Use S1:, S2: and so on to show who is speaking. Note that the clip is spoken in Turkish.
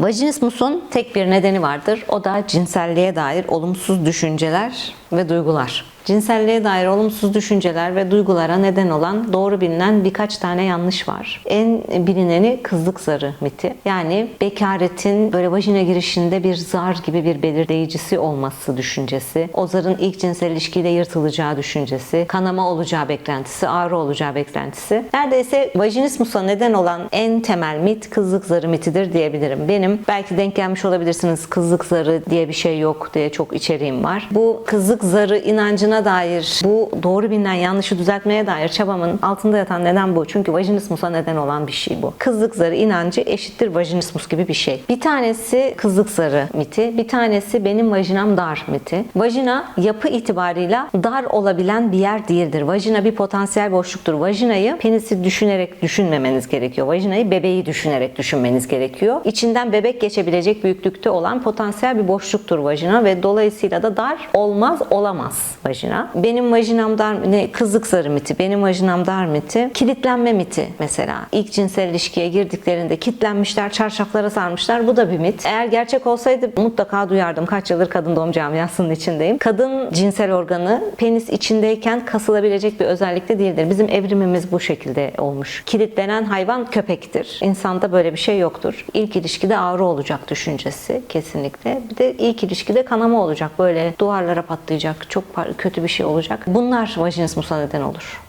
S1: Vajinismus'un tek bir nedeni vardır. O da cinselliğe dair olumsuz düşünceler ve duygular. Cinselliğe dair olumsuz düşünceler ve duygulara neden olan doğru bilinen birkaç tane yanlış var. En bilineni kızlık zarı miti. Yani bekaretin böyle vajina girişinde bir zar gibi bir belirleyicisi olması düşüncesi. O zarın ilk cinsel ilişkiyle yırtılacağı düşüncesi. Kanama olacağı beklentisi, ağrı olacağı beklentisi. Neredeyse vajinismusa neden olan en temel mit kızlık zarı mitidir diyebilirim. Benim belki denk gelmiş olabilirsiniz kızlık zarı diye bir şey yok diye çok içeriğim var. Bu kızlık zarı inancına dair, bu doğru bilinen yanlışı düzeltmeye dair çabamın altında yatan neden bu. Çünkü vajinismusa neden olan bir şey bu. Kızlık zarı inancı eşittir vajinismus gibi bir şey. Bir tanesi kızlık zarı miti, bir tanesi benim vajinam dar miti. Vajina yapı itibarıyla dar olabilen bir yer değildir. Vajina bir potansiyel boşluktur. Vajinayı penisi düşünerek düşünmemeniz gerekiyor. Vajinayı bebeği düşünerek düşünmeniz gerekiyor. İçinden bebek geçebilecek büyüklükte olan potansiyel bir boşluktur vajina ve dolayısıyla da dar olmaz olamaz vajina. Benim vajinam dar ne kızlık zarı miti, benim vajinam dar miti, kilitlenme miti mesela. İlk cinsel ilişkiye girdiklerinde kilitlenmişler, çarşaflara sarmışlar. Bu da bir mit. Eğer gerçek olsaydı mutlaka duyardım. Kaç yıldır kadın doğum camiasının içindeyim. Kadın cinsel organı penis içindeyken kasılabilecek bir özellikte değildir. Bizim evrimimiz bu şekilde olmuş. Kilitlenen hayvan köpektir. İnsanda böyle bir şey yoktur. İlk ilişkide ağrı olacak düşüncesi kesinlikle. Bir de ilk ilişkide kanama olacak. Böyle duvarlara patlayacak. Çok par- kötü bir şey olacak. Bunlar vajinismusa neden olur.